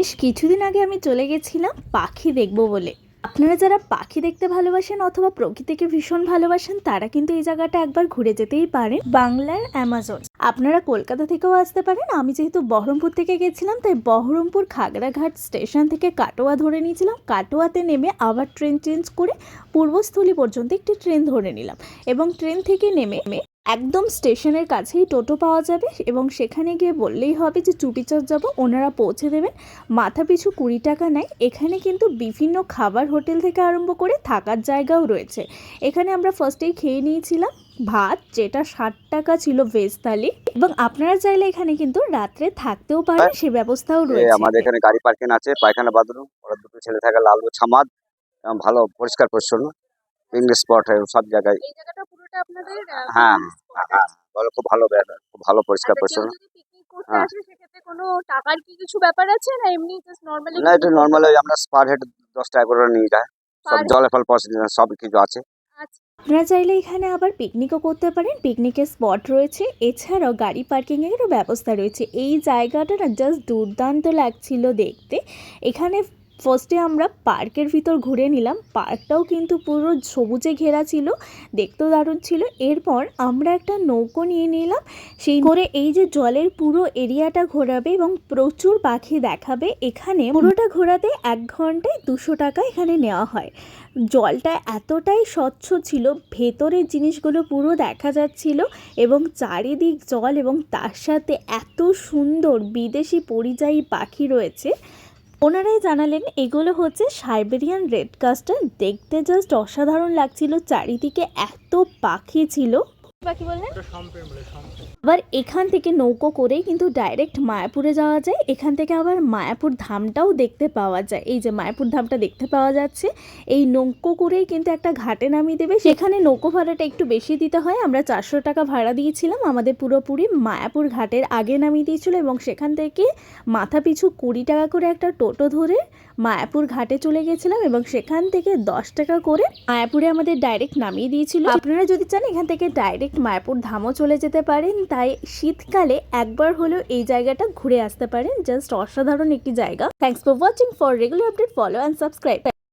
বেশ কিছুদিন আগে আমি চলে গেছিলাম পাখি দেখব বলে। আপনারা যারা পাখি দেখতে ভালোবাসেন অথবা প্রকৃতিকে ভীষণ ভালোবাসেন, তারা কিন্তু এই জায়গাটা একবার ঘুরে যেতেই পারেন বাংলার অ্যামাজন। আপনারা কলকাতা থেকেও আসতে পারেন। আমি যেহেতু বহরমপুর থেকে গেছিলাম, তাই বহরমপুর খাগড়াঘাট স্টেশন থেকে কাটোয়া ধরে নিয়েছিলাম। কাটোয়াতে নেমে আবার ট্রেন চেঞ্জ করে পূর্বস্থলী পর্যন্ত একটি ট্রেন ধরে নিলাম এবং ট্রেন থেকে নেমে একদম স্টেশনের কাছেই টোটো পাওয়া যাবে এবং সেখানে গিয়ে বললেই হবে যে চুপিচর যাব ওনারা পৌঁছে দেবেন। মাথা পিছু কুড়ি টাকা নেয়। এখানে কিন্তু বিভিন্ন খাবার হোটেল থেকে আরম্ভ করে থাকার জায়গাও রয়েছে। এখানে আমরা ফার্স্টেই খেয়ে নিয়েছিলাম ভাত যেটা ষাট টাকা ছিল ভেজ থালি। এবং আপনারা চাইলে এখানে কিন্তু রাত্রে থাকতেও পারেন সে ব্যবস্থাও রয়েছে। আমাদের এখানে গাড়ি পার্কিং আছে পায়খানা বাথরুম ওরা দুটো ছেলে থাকে লালু ছামাদ ভালো পরিষ্কার পরিচ্ছন্ন পিকনিক স্পট সব জায়গায়। হ্যাঁ হ্যাঁ আছে। ভালো খুব ভালো খুব ভালো পরিষ্কার আচ্ছা, পরিচ্ছন্ন। যদি পিকনিক করতে হ্যাঁ। কোনো টাকার কি কিছু ব্যাপার আছে? না এমনি জাস্ট নর্মালি না এটা নর্মাল আমরা পার হেড দশ টাকা করে নিয়ে যায়। সব জলে ফল সব কিছু আছে। আপনারা চাইলে এখানে আবার পিকনিকও করতে পারেন। পিকনিকের স্পট রয়েছে। এছাড়াও গাড়ি পার্কিংয়েরও ব্যবস্থা রয়েছে। এই জায়গাটা না জাস্ট দুর্দান্ত লাগছিল দেখতে। এখানে ফার্স্টে আমরা পার্কের ভিতর ঘুরে নিলাম। পার্কটাও কিন্তু পুরো সবুজে ঘেরা ছিল, দেখতেও দারুণ ছিল। এরপর আমরা একটা নৌকো নিয়ে নিলাম। সেই করে এই যে জলের পুরো এরিয়াটা ঘোরাবে এবং প্রচুর পাখি দেখাবে, এখানে পুরোটা ঘোরাতে এক ঘন্টায় দুশো টাকা এখানে নেওয়া হয়। জলটা এতটাই স্বচ্ছ ছিল ভেতরের জিনিসগুলো পুরো দেখা যাচ্ছিল এবং চারিদিক জল এবং তার সাথে এত সুন্দর বিদেশি পরিযায়ী পাখি রয়েছে। ওনারাই জানালেন, এগুলো হচ্ছে সাইবেরিয়ান রেড কাস্টার। দেখতে জাস্ট অসাধারণ লাগছিল, চারিদিকে এত পাখি ছিল। বাকি বললেন? আবার এখান থেকে নৌকো করেই কিন্তু ডাইরেক্ট মায়াপুরে যাওয়া যায়। এখান থেকে আবার মায়াপুর ধামটাও দেখতে পাওয়া যায়। এই যে মায়াপুর ধামটা দেখতে পাওয়া যাচ্ছে। এই নৌকো করেই কিন্তু একটা ঘাটে নামিয়ে দেবে। সেখানে নৌকো ভাড়াটা একটু বেশি দিতে হয়। আমরা চারশো টাকা ভাড়া দিয়েছিলাম। আমাদের পুরোপুরি মায়াপুর ঘাটের আগে নামিয়ে দিয়েছিল এবং সেখান থেকে মাথা পিছু কুড়ি টাকা করে একটা টোটো ধরে মায়াপুর ঘাটে চলে গেছিলাম এবং সেখান থেকে দশ টাকা করে মায়াপুরে আমাদের ডাইরেক্ট নামিয়ে দিয়েছিল। আপনারা যদি চান এখান থেকে ডাইরেক্ট মায়াপুর ধামও চলে যেতে পারেন, তাই শীতকালে একবার হলেও এই জায়গাটা ঘুরে আসতে পারেন জাস্ট অসাধারণ একটি জায়গা। Thanks for watching for regular update follow and subscribe